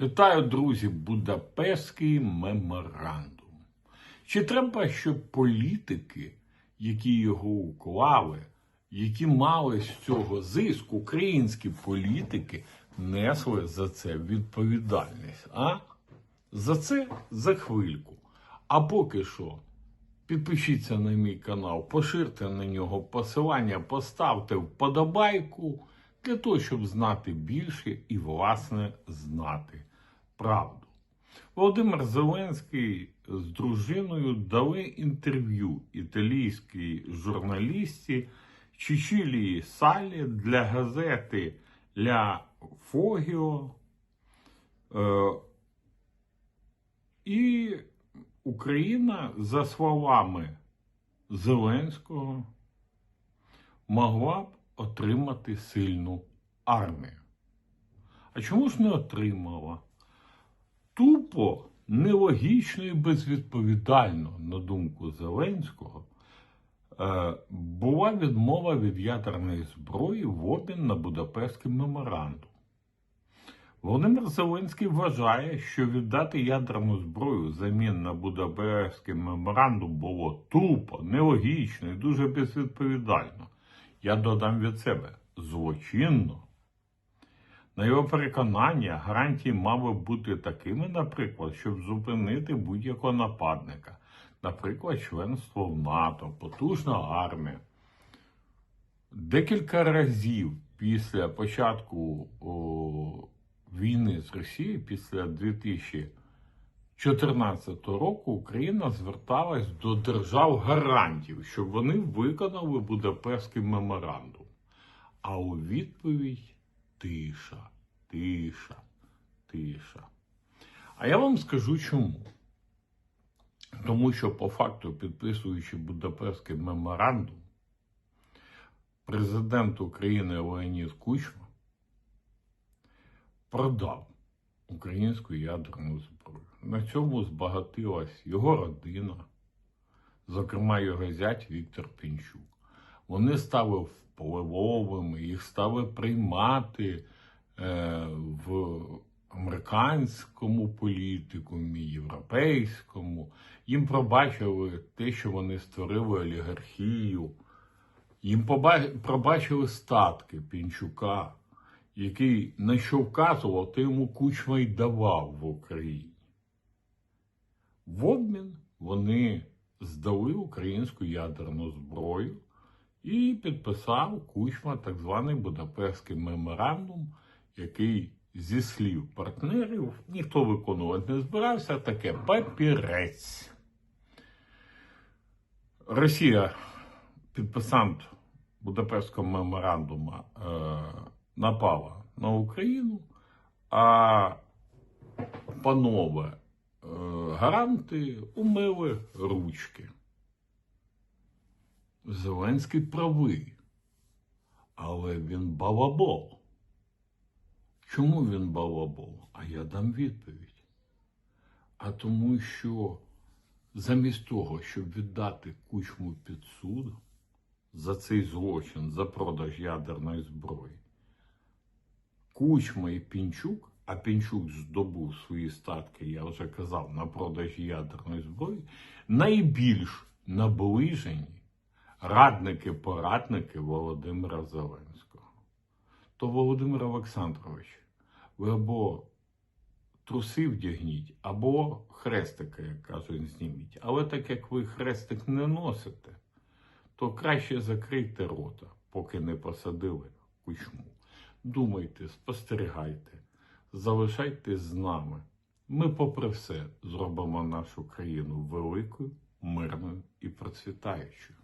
Вітаю, друзі, Будапештський меморандум. Чи треба, щоб політики, які його уклали, які мали з цього зиск, українські політики, несли за це відповідальність? А? За це за хвильку. А поки що, підпишіться на мій канал, поширте на нього посилання, поставте вподобайку для того, щоб знати більше і, власне, знати правду. Володимир Зеленський з дружиною дали інтерв'ю італійській журналісті Чичілії Салі для газети Ля Фогіо. Е, і Україна, за словами Зеленського, могла б отримати сильну армію. А чому ж не отримала? Тупо, нелогічно і безвідповідально, на думку Зеленського, е, була відмова від ядерної зброї в обмін на Будапештський меморандум. Володимир Зеленський вважає, що віддати ядерну зброю взамін на Будапештський меморандум було тупо, нелогічно і дуже безвідповідально. Я додам від себе злочинно. На його переконання, гарантії мали бути такими, наприклад, щоб зупинити будь-якого нападника, наприклад, членство в НАТО, потужна армія. Декілька разів після початку о, війни з Росією, після 2014 року, Україна зверталась до держав гарантів, щоб вони виконали Будапештський меморандум. А у відповідь тиша, тиша, тиша. А я вам скажу чому. Тому що, по факту, підписуючи Будапештський меморандум, президент України Леонід Кучма продав українську ядерну зброю. На цьому збагатилась його родина, зокрема його зять Віктор Пінчук. Вони стали впливовими, їх стали приймати е, в американському політикумі, європейському. Їм пробачили те, що вони створили олігархію. Їм пробачили статки Пінчука, який на що вказував, то йому кучма й давав в Україні. В обмін вони здали українську ядерну зброю і підписав Кучма так званий Будапештський меморандум, який зі слів партнерів ніхто виконувати не збирався, таке папірець. Росія, підписант Будапештського меморандуму, е, напала на Україну, а панове е, гаранти умили ручки. Зеленський правий, але він балабол. Чому він балабол? А я дам відповідь. А тому, що замість того, щоб віддати кучму під суд за цей злочин, за продаж ядерної зброї, Кучма і Пінчук, а Пінчук здобув свої статки, я вже казав, на продажі ядерної зброї, найбільш наближені радники-порадники Володимира Зеленського. То Володимир Олександрович, ви або труси вдягніть, або хрестика, як кажуть, зніміть. Але так як ви хрестик не носите, то краще закрийте рота, поки не посадили кучму. Думайте, спостерігайте, залишайтесь з нами. Ми, попри все, зробимо нашу країну великою, мирною і процвітаючою.